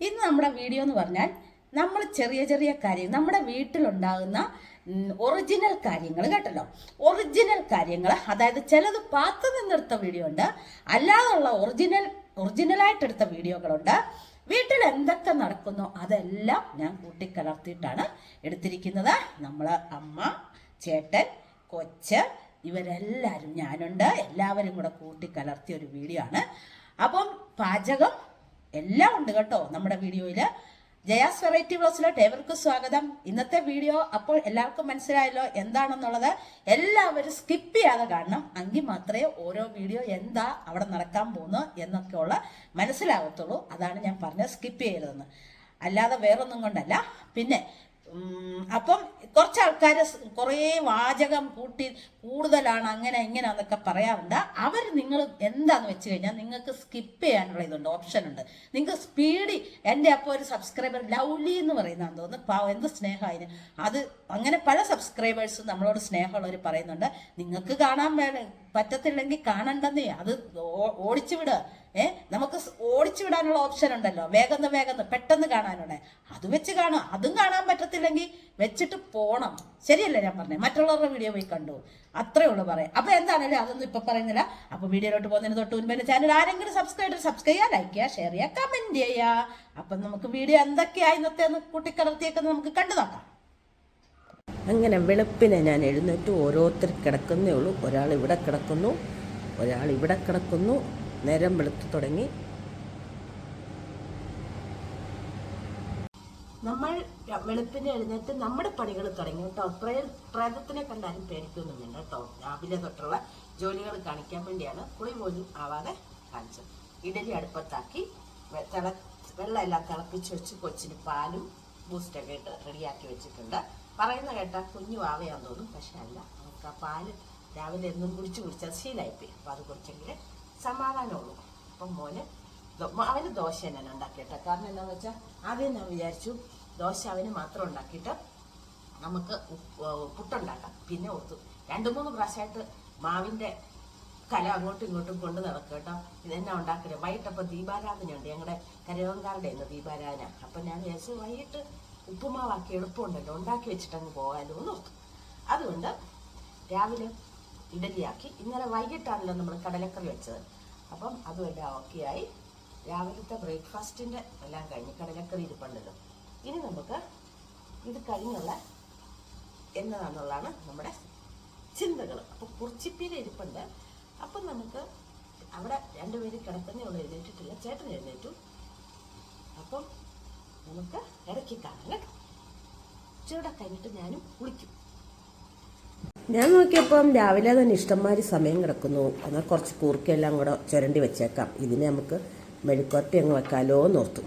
ഇന്ന് നമ്മുടെ വീഡിയോ എന്ന് പറഞ്ഞാൽ നമ്മൾ ചെറിയ ചെറിയ കാര്യം നമ്മുടെ വീട്ടിലുണ്ടാകുന്ന ഒറിജിനൽ കാര്യങ്ങൾ കേട്ടല്ലോ. ഒറിജിനൽ കാര്യങ്ങൾ അതായത് ചിലത് പാത്തു നിന്നെടുത്ത വീഡിയോ ഉണ്ട്. അല്ലാതുള്ള ഒറിജിനൽ ഒറിജിനലായിട്ട് എടുത്ത വീഡിയോകളുണ്ട് വീട്ടിൽ എന്തൊക്കെ നടക്കുന്നോ അതെല്ലാം ഞാൻ കൂട്ടിക്കലർത്തിയിട്ടാണ് എടുത്തിരിക്കുന്നത്. നമ്മൾ അമ്മ ചേട്ടൻ കൊച്ച് ഇവരെല്ലാവരും ഞാനുണ്ട്. എല്ലാവരും കൂടെ കൂട്ടിക്കലർത്തിയ ഒരു വീഡിയോ ആണ്. അപ്പം പാചകം എല്ലാം ഉണ്ട് കേട്ടോ നമ്മുടെ വീഡിയോയിൽ ജയാസ് വെറൈറ്റി ബ്ലോസിലോട്ട് ഏവർക്കും സ്വാഗതം. ഇന്നത്തെ വീഡിയോ അപ്പോൾ എല്ലാവർക്കും മനസ്സിലായല്ലോ എന്താണെന്നുള്ളത്. എല്ലാവരും സ്കിപ്പ് ചെയ്യാതെ കാണണം. അങ്ങി മാത്രമേ ഓരോ വീഡിയോ എന്താ അവിടെ നടക്കാൻ പോകുന്നു എന്നൊക്കെയുള്ള മനസ്സിലാകത്തുള്ളൂ അതാണ് ഞാൻ പറഞ്ഞത് സ്കിപ്പ് ചെയ്യരുതെന്ന്. അല്ലാതെ വേറൊന്നും കൊണ്ടല്ല. പിന്നെ അപ്പം കുറച്ച് ആൾക്കാർ കുറേ വാചകം കൂട്ടി കൂടുതലാണ് അങ്ങനെ ഇങ്ങനെ എന്നൊക്കെ പറയാറുണ്ട്. അവർ നിങ്ങൾ എന്താന്ന് വെച്ച് കഴിഞ്ഞാൽ നിങ്ങൾക്ക് സ്കിപ്പ് ചെയ്യാനുള്ള ഇതുണ്ട് ഓപ്ഷൻ ഉണ്ട്. നിങ്ങൾക്ക് സ്പീഡി എന്റെ അപ്പോൾ ഒരു സബ്സ്ക്രൈബർ ലൗലി എന്ന് പറയുന്നതാന്ന് തോന്നുന്നു പാവം എന്ത് സ്നേഹം അത് അങ്ങനെ പല സബ്സ്ക്രൈബേഴ്സും നമ്മളോട് സ്നേഹമുള്ളവർ പറയുന്നുണ്ട്. നിങ്ങൾക്ക് കാണാൻ വേണം പറ്റത്തില്ലെങ്കിൽ കാണണ്ടെന്നേ അത് ഓടിച്ചു വിടുക. ഏ നമുക്ക് ഓടിച്ചു വിടാനുള്ള ഓപ്ഷൻ ഉണ്ടല്ലോ. വേഗം വേഗം പെട്ടെന്ന് കാണാനുള്ള. വെച്ച് കാണും അതും കാണാൻ പറ്റത്തില്ലെങ്കിൽ വെച്ചിട്ട് പോണം. ശരിയല്ലേ ഞാൻ പറഞ്ഞത് മറ്റുള്ളവരുടെ വീഡിയോ പോയി കണ്ടു. അത്രേ ഉള്ളൂ പറയാം അപ്പൊ എന്താണല്ലേ? അതൊന്നും ഇപ്പൊ പറയുന്നില്ല. അപ്പൊ വീഡിയോയിലോട്ട് പോകുന്നതിന് തൊട്ട് മുൻപ് എന്റെ ചാനൽ ആരെങ്കിലും സബ്സ്ക്രൈബ് സബ്സ്ക്രൈബ് ചെയ്യുക ലൈക്ക് ചെയ്യുക ഷെയർ ചെയ്യുക കമന്റ് ചെയ്യുക അപ്പൊ നമുക്ക് വീഡിയോ എന്തൊക്കെയായി ഇന്നത്തെ കൂട്ടിക്കലർത്തിയൊക്കെ നമുക്ക് കണ്ടു നോക്കാം. അങ്ങനെ വെളുപ്പിനെ ഞാൻ എഴുന്നേറ്റ്. ഓരോരുത്തർ കിടക്കുന്നേ ഉള്ളൂ. ഒരാൾ ഇവിടെ കിടക്കുന്നു. ഒരാൾ ഇവിടെ കിടക്കുന്നു. നേരം വെളുത്ത് തുടങ്ങി. നമ്മൾ വെളുപ്പിന് എഴുന്നേറ്റ് നമ്മുടെ പണികൾ തുടങ്ങി. കേട്ടോ പ്രേ- പ്രേതത്തിനെ കണ്ടാലും പേടിക്കൊന്നും വേണ്ട കേട്ടോ. രാവിലെ തൊട്ടുള്ള ജോലികൾ കാണിക്കാൻ വേണ്ടിയാണ് കുളി പോലും ആവാതെ കാണിച്ചത്. ഇഡലി അടുപ്പത്താക്കി തിള വെള്ളമെല്ലാം തിളപ്പിച്ച് വെച്ച് കൊച്ചിന് പാലും ബൂസ്റ്റൊക്കെ ഇട്ട് റെഡിയാക്കി വെച്ചിട്ടുണ്ട്. പറയുന്ന കേട്ടാൽ കുഞ്ഞു ആവയാന്ന് തോന്നും പക്ഷെ അല്ല നമുക്ക് ആ പാൽ രാവിലെ എന്നും കുടിച്ച് കുടിച്ചാൽ ശീലായിപ്പോയി. അപ്പം അത് കുറിച്ചെങ്കിൽ സമാധാനമുള്ളൂ. അപ്പം മോന് അവന് ദോശ തന്നെ ഉണ്ടാക്കിയിട്ടാണ് കാരണം എന്താണെന്ന് വെച്ചാൽ ആദ്യം ഞാൻ വിചാരിച്ചു ദോശ അവന് മാത്രം ഉണ്ടാക്കിയിട്ട് നമുക്ക് പുട്ടുണ്ടാക്കാം. പിന്നെ ഓർത്തു രണ്ട് മൂന്ന് പ്രാവശ്യമായിട്ട് മാവിന്റെ കല അങ്ങോട്ടും ഇങ്ങോട്ടും കൊണ്ട് നടക്കുക കേട്ടോ. ഇതെന്നെ ഉണ്ടാക്കരുത് വൈകിട്ടപ്പോൾ ദീപാരാധനയുണ്ട്. ഞങ്ങളുടെ കരവങ്കാരുടെ ഇന്ന് ദീപാരാധന. അപ്പം ഞാൻ വിചാരിച്ചു വൈകിട്ട് ഉപ്പുമാവാക്കി എളുപ്പമുണ്ടല്ലോ. ഉണ്ടാക്കി വെച്ചിട്ട് അങ്ങ് പോകാമല്ലോ എന്ന് ഓർത്തു. അതുകൊണ്ട് രാവിലെ ഇഡലിയാക്കി. ഇന്നലെ വൈകിട്ടാണല്ലോ നമ്മൾ കടലക്കറി വെച്ചത്. അപ്പം അതുമെല്ലാം ഓക്കെയായി. രാവിലത്തെ ബ്രേക്ക്ഫാസ്റ്റിന്റെ എല്ലാം കഴിഞ്ഞ് കടലക്കറി ഇരിപ്പുണ്ടല്ലോ ഇനി നമുക്ക് ഇത് കഴിഞ്ഞുള്ള എന്നതാണെന്നുള്ളതാണ് നമ്മുടെ ചിന്തകൾ അപ്പോൾ കുറിച്ചിപ്പിയിൽ ഇരിപ്പുണ്ട്. അപ്പം നമുക്ക് അവിടെ രണ്ടുപേര് കിടക്കുന്നേ ഉള്ളൂ എഴുന്നേറ്റിട്ടില്ല. ചേട്ടൻ എഴുന്നേറ്റു. അപ്പം നമുക്ക് ഇടയ്ക്ക് കാണാം കേട്ടോ. ചൂടെ കഴിഞ്ഞിട്ട് ഞാനും കുളിക്കും. ഞാൻ നോക്കിയപ്പം രാവിലെ തന്നെ ഇഷ്ടംമാതിരി സമയം കിടക്കുന്നു. എന്നാൽ കുറച്ച് കൂർക്കയെല്ലാം കൂടെ ചുരണ്ടി വെച്ചേക്കാം. ഇതിനെ നമുക്ക് മെഴുക്കുവരട്ടി അങ്ങ് വെക്കാലോ എന്നോർത്തു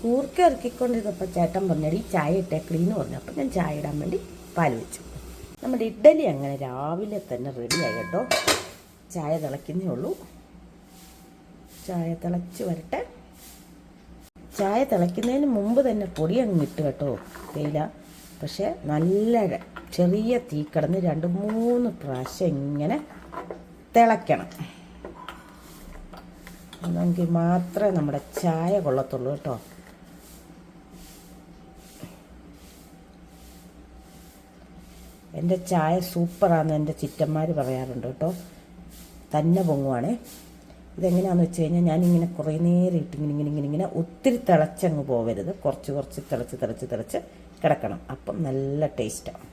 കൂർക്ക ഇറക്കിക്കൊണ്ടിരുന്നപ്പോൾ ചേട്ടൻ പറഞ്ഞടി ചായ ഇട്ടേ ക്ലീൻ പറഞ്ഞു. അപ്പം ഞാൻ ചായ ഇടാൻ വേണ്ടി പാൽ വെച്ചു. നമ്മുടെ ഇഡ്ഡലി അങ്ങനെ രാവിലെ തന്നെ റെഡിയായി കേട്ടോ. ചായ തിളയ്ക്കുന്നേ ഉള്ളൂ. ചായ തിളച്ച് വരട്ടെ. ചായ തിളയ്ക്കുന്നതിന് മുമ്പ് തന്നെ പൊടി അങ്ങ് ഇട്ട് കേട്ടോ തേയില. പക്ഷേ നല്ല ചെറിയ തീ കിടന്ന് രണ്ട് മൂന്ന് പ്രാവശ്യം ഇങ്ങനെ തിളയ്ക്കണം. എന്നെങ്കിൽ മാത്രമേ നമ്മുടെ ചായ കൊള്ളത്തുള്ളൂ കേട്ടോ. എന്റെ ചായ സൂപ്പറാണെന്ന് എന്റെ ചിറ്റന്മാർ പറയാറുണ്ട് കേട്ടോ. തന്നെ പൊങ്ങുവാണേ. ഇതെങ്ങനെയാണെന്ന് വെച്ച് കഴിഞ്ഞാൽ ഞാനിങ്ങനെ കുറേ നേരം ഇട്ട് ഇങ്ങനെ ഇങ്ങനെ ഇങ്ങനെ ഇങ്ങനെ ഒത്തിരി തിളച്ചങ്ങ് പോവരുത്. കുറച്ച് കുറച്ച് തിളച്ച് തിളച്ച് തിളച്ച് കിടക്കണം. അപ്പം നല്ല ടേസ്റ്റാണ്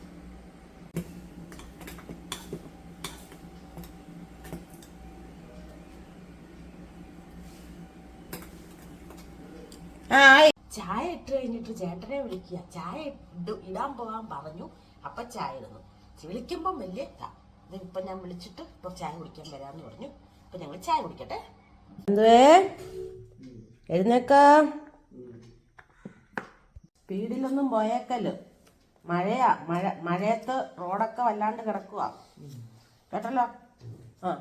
ആ ചായ ഇട്ട് കഴിഞ്ഞിട്ട് ചേട്ടനെ വിളിക്കുക. ചായ ഇടാൻ പോകാൻ പറഞ്ഞു. അപ്പൊ ചായ ഇടുന്നു വിളിക്കുമ്പം വലിയ ഇപ്പൊ ഞാൻ വിളിച്ചിട്ട് ഇപ്പൊ ചായ കുടിക്കാൻ വരാന്ന് പറഞ്ഞു. ഇപ്പൊ ഞങ്ങൾ ചായ കുടിക്കട്ടെ. എന്തുവേ? എഴുന്നേക്ക. സ്പീഡിലൊന്നും പോയേക്കല്ലോ. മഴയാ. മഴ മഴയത്ത് റോഡൊക്കെ വല്ലാണ്ട് കിടക്കുക കേട്ടല്ലോ? ആ.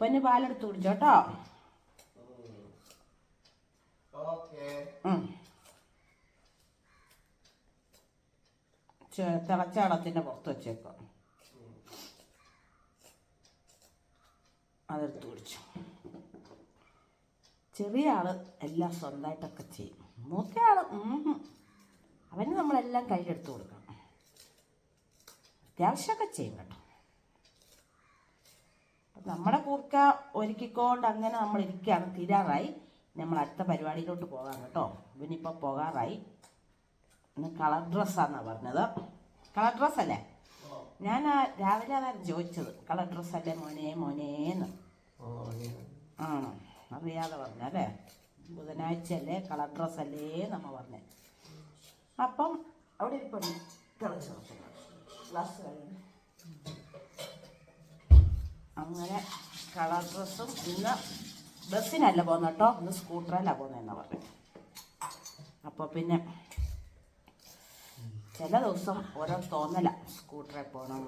പൊന്ന് പാലെടുത്ത് കുടിച്ചോട്ടോ ഉം. ചെ- തിളച്ച പുറത്ത് വെച്ചേക്കുക അതെടുത്ത് കുടിച്ചു. ചെറിയ ആൾ എല്ലാം സ്വന്തമായിട്ടൊക്കെ ചെയ്യും. മൂത്ത ആൾ. അവന് നമ്മളെല്ലാം കയ്യിലെടുത്ത് കൊടുക്കണം. അത്യാവശ്യമൊക്കെ ചെയ്യും കേട്ടോ. നമ്മുടെ കൂർക്ക ഒരുക്കിക്കൊണ്ട് അങ്ങനെ നമ്മൾ ഇരിക്കുകയാണ്. തീരാറായി. നമ്മൾ അടുത്ത പരിപാടിയിലോട്ട് പോകാം കേട്ടോ. ഇവനിപ്പോൾ പോകാറായി. ഇന്ന് കളർ ഡ്രസ്സാന്നാണ് പറഞ്ഞത്. കളർ ഡ്രസ്സ് അല്ലേ? ഞാൻ രാവിലെ അതായിരുന്നു ചോദിച്ചത്. കളർ ഡ്രസ്സല്ലേ മോനെ മോനേന്ന്. ആണോ? അറിയാതെ പറഞ്ഞല്ലേ ബുധനാഴ്ചയല്ലേ കളർ ഡ്രസ്സല്ലേ നമ്മ പറഞ്ഞേ. അപ്പം അവിടെ ഇരിപ്പുണ്ട്. തിളച്ച് ഗ്ലാസ് കഴിഞ്ഞു. അങ്ങനെ കളർ ഡ്രസ്സും ഇന്ന് ബസ്സിനല്ല പോകുന്ന കേട്ടോ. ഇന്ന് സ്കൂട്ടറിലാണ് പോകുന്നതെന്ന് പറഞ്ഞു. അപ്പോൾ പിന്നെ ചില ദിവസം ഓരോ തോന്നല സ്കൂട്ടറിൽ പോകണം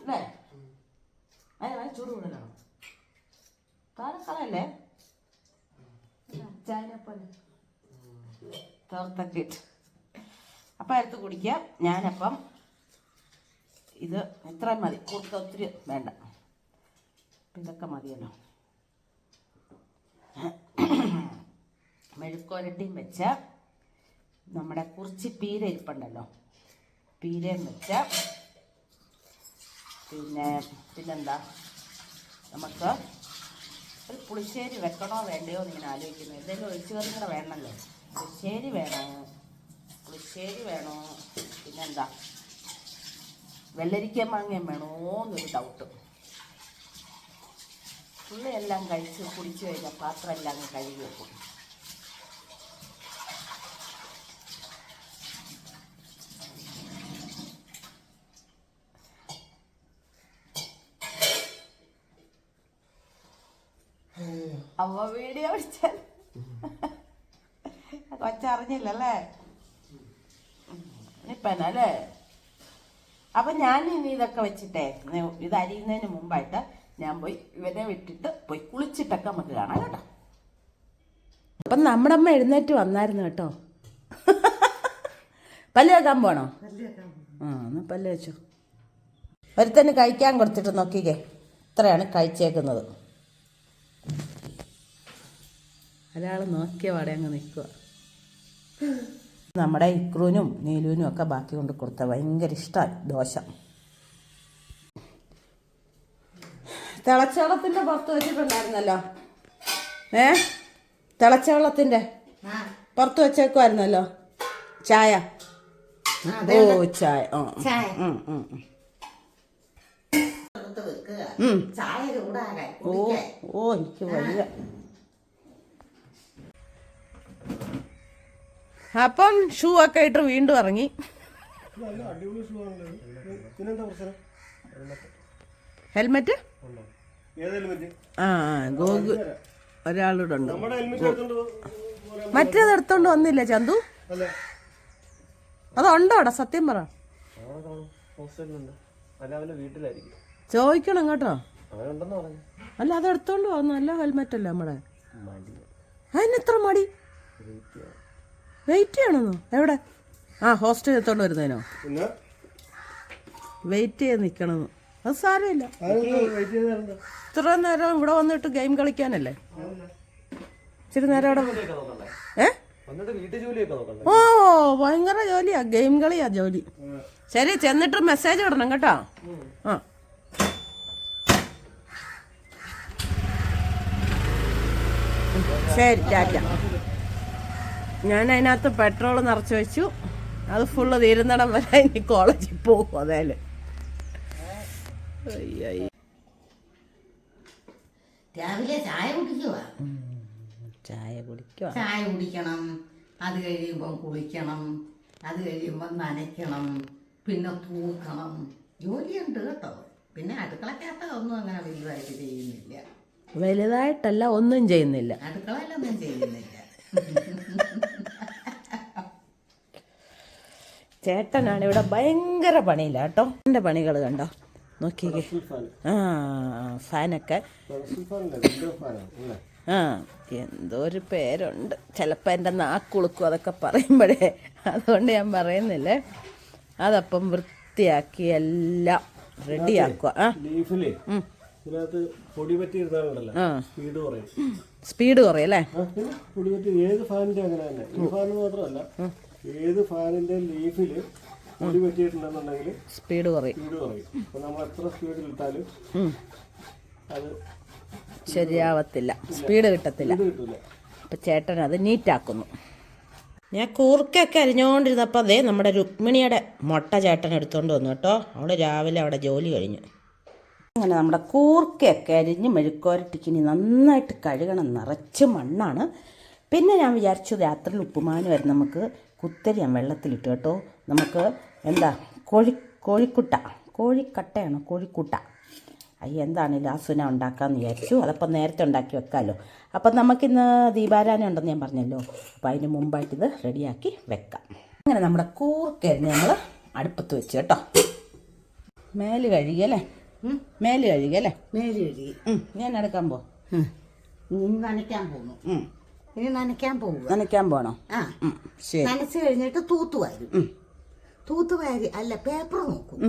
അല്ലേ? അതിന് ചൂട് കൂടുതലാണോ താരക്കളല്ലേ ചായനെപ്പോലെ തോർത്തൊക്കെ ഇട്ട്. അപ്പം എടുത്ത് കുടിക്കുക ഞാനപ്പം ഇത് ഇത്രയും മതി. കൂടുതൽ ഒത്തിരി വേണ്ട. ഇതൊക്കെ മതിയല്ലോ. മെഴുക്കോരട്ടിയും വെച്ച നമ്മുടെ കുറിച്ച് പീര ഇരിപ്പുണ്ടല്ലോ. പീരയും വെച്ച പിന്നെ പിന്നെന്താ? നമുക്ക് ഒരു പുളിശ്ശേരി വെക്കണോ വേണ്ടയോ എന്ന് ഇങ്ങനെ ആലോചിക്കുന്നു. എന്തെങ്കിലും ഒഴിച്ചു കറി കൂടെ വേണമല്ലോ. പുളിശ്ശേരി വേണോ? പുളിശ്ശേരി വേണോ? പിന്നെന്താ? വെള്ളരിക്ക മാങ്ങയും വേണോ എന്നൊരു ഡൗട്ട് പുള്ളിയെല്ലാം കഴിച്ച് കുടിച്ചു കഴിഞ്ഞാൽ പാത്രം എല്ലാം കഴുകി വെക്കും. അമ്മ വീഡിയോ പിടിച്ചാൽ കൊച്ചറിഞ്ഞില്ലല്ലേ? ഇപ്പനല്ലേ അപ്പൊ ഞാൻ ഇനി ഇതൊക്കെ വെച്ചിട്ടേ ഇത് അരിയുന്നതിന് മുമ്പായിട്ട് ഞാൻ പോയി ഇവനെ വിട്ടിട്ട് പോയി കുളിച്ചിട്ടൊക്കെ നമുക്ക് കാണാം കേട്ടോ. അപ്പം നമ്മുടെ അമ്മ എഴുന്നേറ്റ് വന്നായിരുന്നു കേട്ടോ. പല്ല് വെക്കാൻ പോണോ? ആ എന്നാ പല്ല് വെച്ചു. ഒരുത്തന് കഴിക്കാൻ കൊടുത്തിട്ട് നോക്കിക്കേ. ഇത്രയാണ് കഴിച്ചേക്കുന്നത്. ഒരാൾ നോക്കിയ പാടെ അങ്ങ് നിൽക്കുക നമ്മുടെ ഇക്രൂനും നീലുവിനും ഒക്കെ ബാക്കി കൊണ്ട് കൊടുത്ത ഭയങ്കര ഇഷ്ടമായി ദോശ. തിളച്ചവെള്ളത്തിന്റെ പുറത്ത് വെച്ചിട്ടുണ്ടായിരുന്നല്ലോ. ഏ? തിളച്ചവെള്ളത്തിന്റെ പുറത്ത് വെച്ചേക്കുമായിരുന്നല്ലോ ചായ. ഓ ചായ. ചൂടാകാൻ ഓ ഓ എനിക്ക് വയ്യ. അപ്പം ഷൂ ഒക്കെ ഇട്ട് വീണ്ടും ഇറങ്ങി. ഹെൽമെറ്റ് ആ ഗോഗു ഒരാളൂടെ ഉണ്ട്. മറ്റേത് എടുത്തോണ്ട് വന്നില്ല ചന്തു? അതുണ്ടോ അവിടെ? സത്യം പറ. ചോദിക്കണം കേട്ടോ. അല്ല അത് എടുത്തോണ്ട് വന്നു. നല്ല ഹെൽമെറ്റ് അല്ലേ നമ്മുടെ? അതിനെത്ര അതിന് എത്ര മടി? വെയിറ്റ് ചെയ്യണോ ചെയ്യണമെന്നോ എവിടെ? ആ ഹോസ്റ്റൽ എടുത്തോണ്ട് വരുന്നതിനോ പിന്നെ? വെയിറ്റ് ചെയ്ത് നിൽക്കണമെന്ന് അത് സാരമില്ല. ഇത്ര നേരം ഇവിടെ വന്നിട്ട് ഗെയിം കളിക്കാനല്ലേ? ഇച്ചിരി നേരം അവിടെ ഏ? വന്നിട്ട് വീട്ടു ജോലിയൊക്കെ നോക്കണ്ടേ? ഓ ഭയങ്കര ജോലിയാ. ഗെയിം കളിയാ ജോലി. ശരി ചെന്നിട്ട് മെസ്സേജ് ഇടണം കേട്ടോ. ആ. ശരി ടാറ്റ. ഞാൻ അതിനകത്ത് പെട്രോൾ നിറച്ച് വെച്ചു. അത് ഫുള്ള് തീരുന്നിടം വരെ ഇനി കോളേജിൽ പോകും അതേൽ. രാവിലെ ചായ കുടിക്കുക ചായ കുടിക്കുക ചായ കുടിക്കണം അത് കഴിയുമ്പം കുളിക്കണം അത് കഴിയുമ്പം നനയ്ക്കണം പിന്നെ തൂക്കണം. ജോലിയുണ്ട് കേട്ടോ. പിന്നെ അടുക്കളക്കകത്ത് ഒന്നും അങ്ങനെ വലുതായിട്ട് ചെയ്യുന്നില്ല. വലുതായിട്ടല്ല ഒന്നും ചെയ്യുന്നില്ല. അടുക്കളയിലൊന്നും ചെയ്യുന്നില്ല. ചേട്ടനാണ് ഇവിടെ ഭയങ്കര പണിയില്ല കേട്ടോ. എന്റെ പണികൾ കണ്ടോ? നോക്കിക്കേ. ആ ഫാനൊക്കെ. ആ എന്തോ ഒരു പേരുണ്ട്. ചിലപ്പോൾ എന്റെ നാക്കുളുക്കും അതൊക്കെ പറയുമ്പോഴേ. അതുകൊണ്ട് ഞാൻ പറയുന്നില്ലേ. അതപ്പം വൃത്തിയാക്കി എല്ലാം റെഡിയാക്കുക. ആ. സ്പീഡ് കുറയും. സ്പീഡ് കുറയല്ലേ ഏത് ഫാനിന്റെ അങ്ങനെ തന്നെ. ഈ ഫാനിന് മാത്രമല്ല ഏത് ഫാനിന്റെ ലീഫിൽ പറ്റിയിട്ടുണ്ടെന്നുണ്ടെങ്കിൽ സ്പീഡ് കുറയും. സ്പീഡ് കുറയും. നമ്മൾ എത്ര സ്പീഡിൽ ഇട്ടാലും അത് ശരിയാവത്തില്ല. സ്പീഡ് കിട്ടത്തില്ല. അപ്പൊ കിട്ടൂല. അപ്പം ചേട്ടൻ അത് നീറ്റാക്കുന്നു ഞാൻ കൂർക്കൊക്കെ അരിഞ്ഞുകൊണ്ടിരുന്നപ്പോൾ അതേ നമ്മുടെ രുക്മിണിയുടെ മുട്ട ചേട്ടൻ എടുത്തുകൊണ്ട് വന്നു കേട്ടോ. അവിടെ രാവിലെ അവിടെ ജോലി കഴിഞ്ഞു. അങ്ങനെ നമ്മുടെ കൂർക്കയൊക്കെ അരിഞ്ഞ് മെഴുക്കോരട്ടിക്കിനി നന്നായിട്ട് കഴുകണം. നിറച്ച് മണ്ണാണ്. പിന്നെ ഞാൻ വിചാരിച്ചു രാത്രിയിൽ ഉപ്പുമാന് വരെ നമുക്ക് കുത്തരി ഞാൻ വെള്ളത്തിലിട്ടു കേട്ടോ. നമുക്ക് എന്താ? കോഴി കോഴിക്കുട്ട. കോഴിക്കട്ടയാണ്? കോഴിക്കുട്ട. അയ്യ എന്താണേലും അസുന സുന ഉണ്ടാക്കാമെന്ന് വിചാരിച്ചു. അതപ്പം നേരത്തെ ഉണ്ടാക്കി വെക്കാമല്ലോ അപ്പം നമുക്കിന്ന് ദീപാരാധന ഉണ്ടെന്ന് ഞാൻ പറഞ്ഞല്ലോ. അപ്പം അതിന് മുമ്പായിട്ട് ഇത് റെഡിയാക്കി വെക്കാം. അങ്ങനെ നമ്മുടെ കൂർക്കരിഞ്ഞ് നമ്മൾ അടുപ്പത്ത് വെച്ച് കേട്ടോ. മേൽ കഴുകിയല്ലേ മേൽ കഴുകിയല്ലേ മേൽ കഴുകി. ഞാൻ എടുക്കാൻ പോ. നനയ്ക്കാൻ പോകുന്നു. ഇനി നനയ്ക്കാൻ പോകും നനയ്ക്കാൻ പോകണോ ആ. ശരി. നനച്ച് കഴിഞ്ഞിട്ട് തൂത്തുവായിരുന്നു. തൂത്തുവാരി അല്ല പേപ്പർ നോക്കും.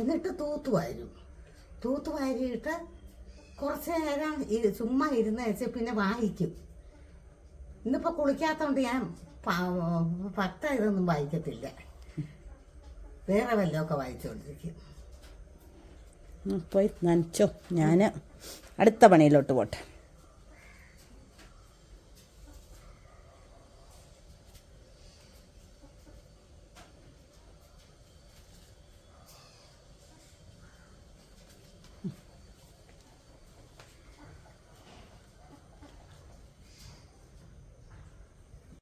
എന്നിട്ട് തൂത്തുവാരും. തൂത്തുവാരിയിട്ട് കുറച്ച് നേരം ചുമ്മാ ഇരുന്ന് വെച്ച് പിന്നെ വായിക്കും. ഇന്നിപ്പോൾ കുളിക്കാത്തതുകൊണ്ട് ഞാൻ പത്ത ഇതൊന്നും വായിക്കത്തില്ല. വേറെ വല്ലതൊക്കെ വായിച്ചുകൊണ്ടിരിക്കും പോയി നനച്ചോ. ഞാൻ അടുത്ത പണിയിലോട്ട് പോട്ടെ.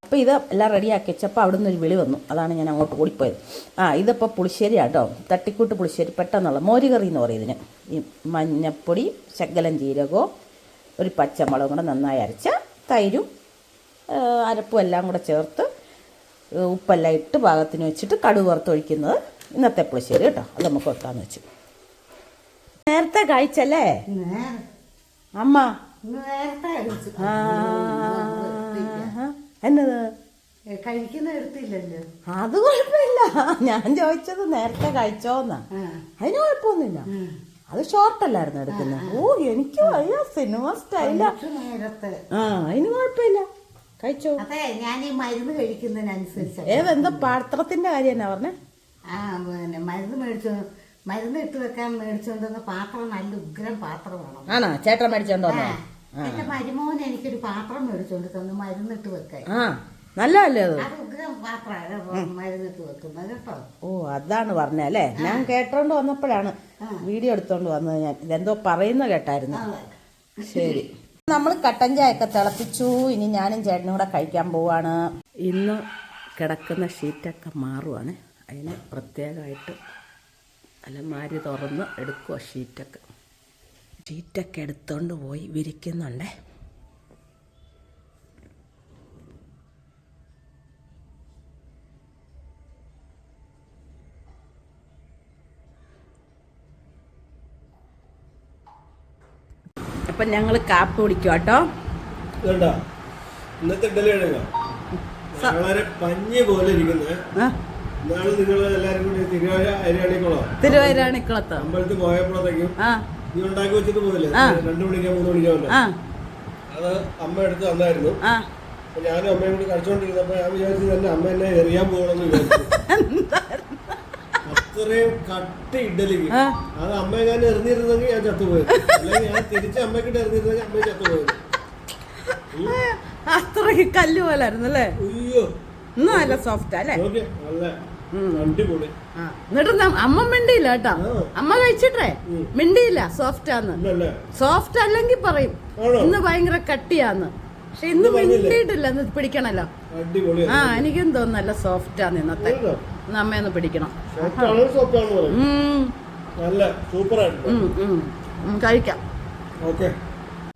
അപ്പോൾ ഇത് എല്ലാം റെഡിയാക്കി വെച്ചപ്പോൾ അവിടെ നിന്നൊരു വിളി വന്നു. അതാണ് ഞാൻ അങ്ങോട്ട് ഓടിപ്പോയത്. ആ ഇതിപ്പോൾ പുളിശ്ശേരി കേട്ടോ തട്ടിക്കൂട്ട് പുളിശ്ശേരി പെട്ടെന്നുള്ള മോരുകറി എന്ന് പറയും ഇതിന്. ഈ മഞ്ഞപ്പൊടി ശകലം ജീരകവും ഒരു പച്ചമുളകും കൂടെ നന്നായി അരച്ച തൈരും അരപ്പും എല്ലാം കൂടെ ചേർത്ത് ഉപ്പെല്ലാം ഇട്ട് പാകത്തിന് വെച്ചിട്ട് കടുക് വറുത്തൊഴിക്കുന്നത് ഇന്നത്തെ പുളിശ്ശേരി കേട്ടോ. അത് നമുക്ക് വെക്കാമെന്ന് വെച്ചു. നേരത്തെ കഴിച്ചല്ലേ? അമ്മ. നേരത്തെ ആ, എന്നത്? കഴിക്കുന്ന എടുത്തില്ലല്ലോ. അത് കുഴപ്പമില്ല. ഞാൻ ചോദിച്ചത് നേരത്തെ കഴിച്ചോന്നാ. അതിന് കുഴപ്പമൊന്നുമില്ല. അത് ഷോർട്ടല്ലായിരുന്നു എടുക്കുന്നത് ഓ എനിക്ക് അയ്യോ സിനിമ സ്റ്റൈല നേരത്തെ. ആ അതിന് കുഴപ്പമില്ല. കഴിച്ചോ? അതെ ഞാൻ ഈ മരുന്ന് കഴിക്കുന്നതിനനുസരിച്ച്. എന്താ പാത്രത്തിന്റെ കാര്യം എന്നാ പറഞ്ഞേ? ആ പിന്നെ മരുന്ന് മേടിച്ചു മരുന്ന് ഇട്ട് വെക്കാൻ മേടിച്ചോണ്ടെന്ന് പാത്രം നല്ല ഉഗ്രം പാത്രമാണ്. ആണോ? ചേട്ടൻ മേടിച്ചോണ്ടോ എന്റെ മരുമോൻ എനിക്കൊരു പാത്രം മേടിച്ചോണ്ട് തന്നു മരുന്നിട്ട് വെക്കാൻ. നല്ലതല്ലേ അത്? ഓ അതാണ് പറഞ്ഞല്ലേ ഞാൻ കേട്ടോണ്ട് വന്നപ്പോഴാണ് വീഡിയോ എടുത്തോണ്ട് വന്നത് ഞാൻ. ഇതെന്തോ പറയുന്ന കേട്ടായിരുന്നു. ശരി. നമ്മൾ കട്ടൻ ചായയൊക്കെ തിളപ്പിച്ചു. ഇനി ഞാനും ചേട്ടനും കൂടെ കഴിക്കാൻ പോവാണ്. ഇന്ന് കിടക്കുന്ന ഷീറ്റൊക്കെ മാറുവാണ്. അതിന് പ്രത്യേകമായിട്ട് അലമാരി തുറന്ന് എടുക്കുക ഷീറ്റൊക്കെ. ഷീറ്റൊക്കെ എടുത്തുകൊണ്ട് പോയി വിരിക്കുന്നുണ്ടേ. അപ്പം ഞങ്ങൾ കാപ്പ് കുടിക്കും കേട്ടോ ഇന്നത്തെ വളരെ പഞ്ഞി പോലെ ഇരിക്കുന്നത് തിരുവൈരാണിക്കുളത്ത് അമ്പലത്തിൽ പോയപ്പോഴത്തേക്കും ഉണ്ടാക്കി വെച്ചിട്ട് പോയില്ലേ ആ. രണ്ടു മണിക്കോ മൂന്ന് മണിക്കോ അത് അമ്മ എടുത്ത് തന്നായിരുന്നു. ആ. അപ്പൊ ഞാനും അമ്മയും കൂടി കഴിച്ചോണ്ടിരുന്നപ്പോ ഞാൻ വിചാരിച്ചു തന്നെ അമ്മ എന്നെ എറിയാൻ പോകണമെന്ന് വിചാരിച്ചു. അത്രയും കട്ട ഇഡലിക്ക്. അത് അമ്മ ഞാൻ എറിഞ്ഞിരുന്നെങ്കിൽ ഞാൻ ചത്തുപോയത് അല്ലെങ്കിൽ ഞാൻ തിരിച്ച് അമ്മക്കിട്ട് എറിഞ്ഞിരുന്നെങ്കിൽ അമ്മ ചത്തുപോയത് അത്രയ്ക്ക് കല്ല് പോലായിരുന്നു അല്ലേ? അയ്യോ. നല്ല സോഫ്റ്റ് അല്ലേ? നല്ല. അടിപൊളി. എന്നിട്ട് അമ്മ മിണ്ടിയില്ല കേട്ടോ. അമ്മ കഴിച്ചിട്ടേ. മിണ്ടിയില്ല. സോഫ്റ്റ് ആന്ന് സോഫ്റ്റ് അല്ലെങ്കിൽ പറയും. ഇന്ന് ഭയങ്കര കട്ടിയാന്ന്. പക്ഷെ ഇന്ന്? മിണ്ടിയിട്ടില്ല. ഇന്ന് പിടിക്കണല്ലോ. ആ എനിക്കും തോന്നുന്നു നല്ല സോഫ്റ്റ് ആന്ന് ഇന്നത്തെ ഇന്ന് അമ്മയൊന്ന് പിടിക്കണം. ആണോ? കഴിക്കാം. ഓക്കെ.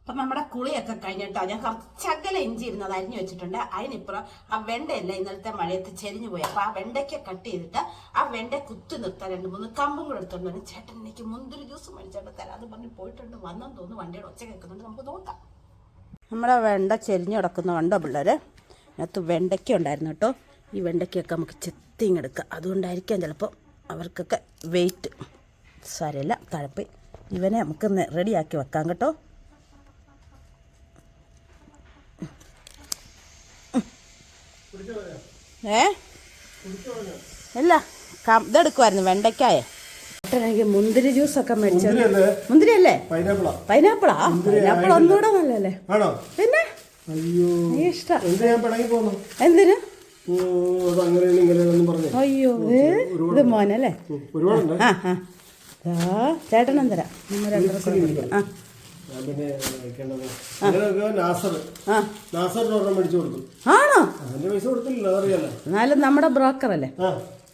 അപ്പൊ നമ്മുടെ കുളിയൊക്കെ കഴിഞ്ഞിട്ടോ? ഞാൻ കുറച്ച് എഞ്ചി ഇഞ്ചി ഇരുന്നത് അരിഞ്ഞു വെച്ചിട്ടുണ്ട്. അതിനിപ്പുറം ആ വെണ്ടയല്ല ഇന്നലത്തെ മഴയത്ത് ചെരിഞ്ഞു പോയി. അപ്പൊ ആ വെണ്ടയ്ക്ക് കട്ട് ചെയ്തിട്ട് ആ വെണ്ട കുത്തി നിർത്താൻ രണ്ട് മൂന്ന് കമ്പും കൂടെ എടുത്തോണ്ട് ചേട്ടൻ എനിക്ക് മുന്തിരി ജ്യൂസ് മേടിച്ചോണ്ട് തരാന്ന് പറഞ്ഞ് പോയിട്ടുണ്ട്. വന്നെന്ന് തോന്നുന്നു വണ്ടിയുടെ ഒച്ച കേൾക്കുന്നുണ്ട്. നമുക്ക് നോക്കാം. നമ്മുടെ വെണ്ട ചെരിഞ്ഞു കിടക്കുന്ന വണ്ട പിള്ളേര്? അതിനകത്ത് വെണ്ടയ്ക്ക ഉണ്ടായിരുന്നു കേട്ടോ. ഈ വെണ്ടയ്ക്കൊക്കെ നമുക്ക് ചെത്തിങ്ങെടുക്കാം അതുകൊണ്ടായിരിക്കാം ചിലപ്പോൾ അവർക്കൊക്കെ വെയിറ്റ് സാരമില്ല. തഴപ്പ്. ഇവനെ നമുക്ക് റെഡിയാക്കി വെക്കാം കേട്ടോ. ഏ? ഇല്ല. ഇതെടുക്കുമായിരുന്നു വെണ്ടയ്ക്കായ. എനിക്ക് മുന്തിരി ജ്യൂസ് ഒക്കെ മേടിച്ചത് മുന്തിരി അല്ലേ പൈനാപ്പിളാ? പൈനാപ്പിളാ പൈനാപ്പിൾ ഒന്നുകൂടെ നല്ലല്ലേ ആണോ? പിന്നെ? എന്തിനു അയ്യോ ഇത് മോനല്ലേ? ആ ആ. ദാ, ചേട്ടനും നമ്മൾ രണ്ടുപേർക്കും കൂടെ ആ. ഞാൻ പിന്നെ നാസർ. ഒരെണ്ണം മേടിച്ചു കൊടുത്തു. ആണോ? അതിന്റെ പൈസ കൊടുത്തില്ല അതറിയാലോ. എന്നാലും നമ്മുടെ ബ്രോക്കർ അല്ലേ?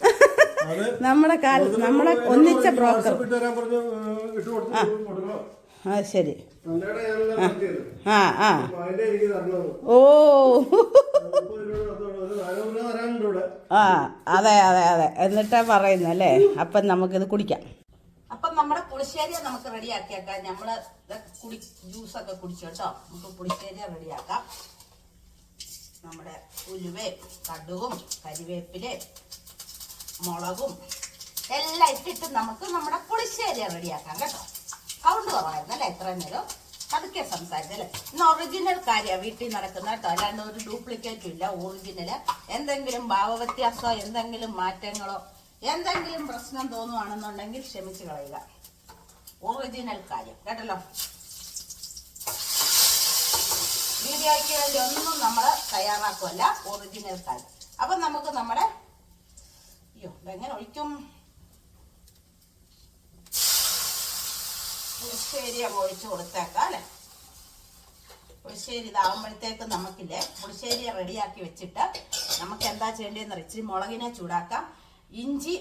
നമ്മുടെ കാല നമ്മുടെ ഒന്നിച്ച ബ്രോക്കർ. ആ. ശരി. ആ. ആ ഓ. ആ അതെ അതെ അതെ. എന്നിട്ടാ പറയുന്നല്ലേ? അപ്പം നമുക്കിത് കുടിക്കാം. പുളിശ്ശേരി നമുക്ക് റെഡിയാക്കിയേക്കാം. ഇതൊക്കെ കുടി ജ്യൂസൊക്കെ കുടിച്ചു കേട്ടോ. നമുക്ക് പുളിശ്ശേരി റെഡിയാക്കാം. നമ്മുടെ ഉലുവേ കടുവും കരിവേപ്പിൽ മുളകും എല്ലാം ഇട്ടിട്ട് നമുക്ക് നമ്മുടെ പുളിശ്ശേരി റെഡിയാക്കാം കേട്ടോ. കൗണ്ട് കുറവായിരുന്നു അല്ലേ എത്ര നേരം? പതുക്കെ സംസാരിച്ചല്ലേ ഇന്ന് ഒറിജിനൽ കാര്യമാണ് വീട്ടിൽ നടക്കുന്ന കേട്ടോ. അല്ലാണ്ട് ഒരു ഡ്യൂപ്ലിക്കേറ്റും ഇല്ല ഒറിജിനൽ എന്തെങ്കിലും ഭാവവ്യത്യാസമോ എന്തെങ്കിലും മാറ്റങ്ങളോ എന്തെങ്കിലും പ്രശ്നം തോന്നുവാണെന്നുണ്ടെങ്കിൽ ക്ഷമിച്ചു കളയുക. ഒറിജിനൽ കാര്യം. കേട്ടല്ലോ? വീഡിയോയ്ക്ക് വേണ്ടി ഒന്നും നമ്മൾ തയ്യാറാക്കുമല്ല ഒറിജിനൽ കാര്യം. അപ്പൊ നമുക്ക് നമ്മുടെ അയ്യോ എങ്ങനെ ഒഴിക്കും? പുളിശ്ശേരി അങ്ങ് കൊടുത്തേക്കാം അല്ലേ? പുളിശ്ശേരി ഇതാവുമ്പോഴത്തേക്ക് നമുക്കില്ലേ പുളിശ്ശേരി റെഡിയാക്കി വെച്ചിട്ട് നമുക്ക് എന്താ ചെയ്യേണ്ടതെന്ന് ഇച്ചിരി മുളകിനെ ചൂടാക്കാം. ഇഞ്ചി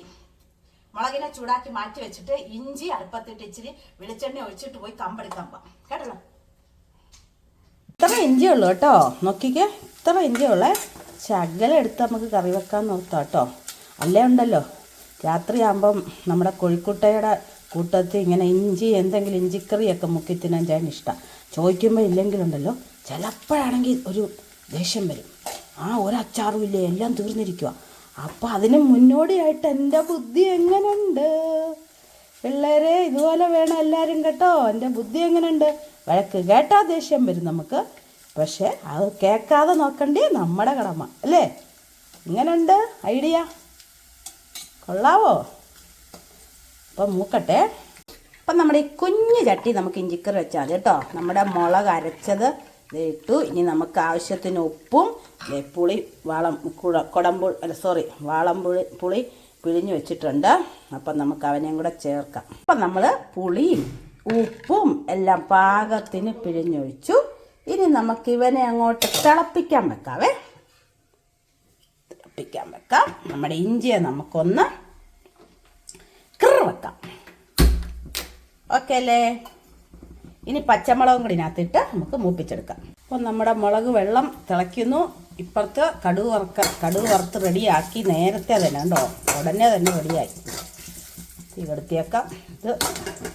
മുളകിനെ ചൂടാക്കി മാറ്റി വെച്ചിട്ട് ഇഞ്ചി അടുപ്പത്തിട്ട് ഇച്ചിരി വെളിച്ചെണ്ണ ഒഴിച്ചിട്ട് പോയി കമ്പെടുക്കാൻ പോവാം കേട്ടല്ലോ? ഇത്ര ഇഞ്ചി ഉള്ളു കേട്ടോ. നോക്കിക്കേ ഇത്ര ഇഞ്ചി ഉള്ളേ. ശകലം എടുത്ത് നമുക്ക് കറി വെക്കാൻ നോക്കാം കേട്ടോ. അല്ലേ ഉണ്ടല്ലോ? രാത്രിയാകുമ്പം നമ്മുടെ കോഴിക്കുട്ടയുടെ കൂട്ടത്തിൽ ഇങ്ങനെ ഇഞ്ചി എന്തെങ്കിലും ഇഞ്ചിക്കറിയൊക്കെ മുക്കി തിന്നാൻ ഞാൻ ഇഷ്ടമാണ് ചോദിക്കുമ്പോൾ ഇല്ലെങ്കിലുണ്ടല്ലോ ചിലപ്പോഴാണെങ്കിൽ ഒരു ദേഷ്യം വരും. ആ ഒരച്ചാറും ഇല്ലേ എല്ലാം തീർന്നിരിക്കുക അപ്പം അതിന് മുന്നോടിയായിട്ട് എന്റെ ബുദ്ധി എങ്ങനെയുണ്ട് പിള്ളേരെ ഇതുപോലെ വേണം എല്ലാവരും കേട്ടോ. എന്റെ ബുദ്ധി എങ്ങനെയുണ്ട് വഴക്ക് കേട്ടാ ദേഷ്യം വരും നമുക്ക്. പക്ഷേ അത് കേൾക്കാതെ നോക്കണ്ടേ? നമ്മുടെ കടമ അല്ലേ? ഇങ്ങനെയുണ്ട് ഐഡിയ? കൊള്ളാവോ? അപ്പം മൂക്കട്ടെ. അപ്പം നമ്മുടെ ഈ കുഞ്ഞു ചട്ടി നമുക്ക് ഇഞ്ചിക്കറി വെച്ചാൽ കേട്ടോ. നമ്മുടെ മുളക് അരച്ചത് ദേ ഇട്ടു ഇനി നമുക്ക് ആവശ്യത്തിന് ഉപ്പും പുളി വാളം കുട കുടമ്പുളി അല്ല സോറി വാളംപുളി പുളി പിഴിഞ്ഞ് വെച്ചിട്ടുണ്ട്. അപ്പം നമുക്ക് അവനെയും കൂടെ ചേർക്കാം. അപ്പം നമ്മൾ പുളിയും ഉപ്പും എല്ലാം പാകത്തിന് പിഴിഞ്ഞൊഴിച്ചു. ഇനി നമുക്ക് ഇവനെ അങ്ങോട്ട് തിളപ്പിക്കാൻ വെക്കാവേ. തിളപ്പിക്കാൻ വെക്കാം. നമ്മുടെ ഇഞ്ചിയെ നമുക്കൊന്ന് കിറ വെക്കാം. ഓക്കെ അല്ലേ? ഇനി പച്ചമുളകും കൂടി ഇതിനകത്തിട്ട് നമുക്ക് മൂപ്പിച്ചെടുക്കാം. അപ്പം നമ്മുടെ മുളക് വെള്ളം തിളയ്ക്കുന്നു. ഇപ്പുറത്ത് കടുക് വറുക്ക കടുക് വറുത്ത് റെഡിയാക്കി നേരത്തെ തന്നെ ഉണ്ടോ ഉടനെ തന്നെ റെഡിയായി. തീ കെടുത്തിയേക്കാം ഇത്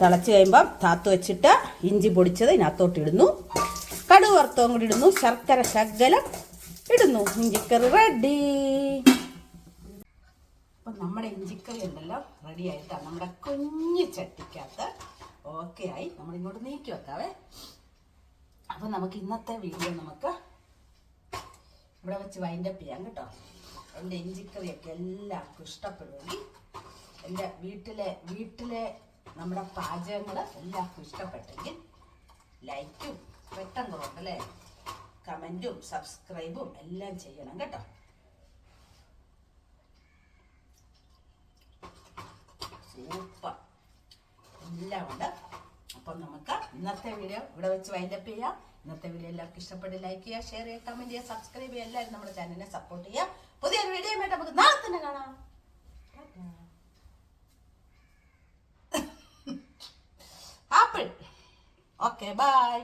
തിളച്ച് കഴിയുമ്പം താത്ത് വെച്ചിട്ട് ഇഞ്ചി പൊടിച്ചത് ഇതിനകത്തോട്ട് ഇടുന്നു. കടുക് വറുത്തവും കൂടി ഇടുന്നു. ശർക്കര ശകലം ഇടുന്നു. ഇഞ്ചിക്കറി റെഡി അപ്പം നമ്മുടെ ഇഞ്ചിക്കറി ഉണ്ടല്ലോ റെഡി ആയിട്ടാണ് നമ്മുടെ കുഞ്ഞു ചട്ടിക്കകത്ത് ഓക്കെ ആയി. നമ്മൾ ഇങ്ങോട്ട് നീക്കി വെക്കാവേ. അപ്പം നമുക്ക് ഇന്നത്തെ വീഡിയോ നമുക്ക് ഇവിടെ വെച്ച് വൈൻഡപ്പ് ചെയ്യാം കേട്ടോ. എന്റെ ഇഞ്ചിക്കറിയൊക്കെ എല്ലാവർക്കും ഇഷ്ടപ്പെടുമെങ്കിൽ എന്റെ വീട്ടിലെ വീട്ടിലെ നമ്മുടെ പാചകങ്ങൾ എല്ലാവർക്കും ഇഷ്ടപ്പെട്ടെങ്കിൽ ലൈക്കും പെട്ടെന്ന് കുറവുണ്ടല്ലേ കമന്റും സബ്സ്ക്രൈബും എല്ലാം ചെയ്യണം കേട്ടോ. സൂപ്പർ എല്ലാം ഉണ്ട്. അപ്പം നമുക്ക് ഇന്നത്തെ വീഡിയോ ഇവിടെ വെച്ച് വൈൻഡപ്പ് ചെയ്യാം. ഇന്നത്തെ വീഡിയോ എല്ലാവർക്കും ഇഷ്ടപ്പെട്ട് ലൈക്ക് ചെയ്യുക ഷെയർ ചെയ്യുക കമന്റ് ചെയ്യുക സബ്സ്ക്രൈബ് ചെയ്യുക. എല്ലാവരും നമ്മുടെ ചാനലിനെ സപ്പോർട്ട് ചെയ്യുക. പുതിയൊരു വീഡിയോ ആയിട്ട് നമുക്ക് നാളെ തന്നെ കാണാം. Apple okay bye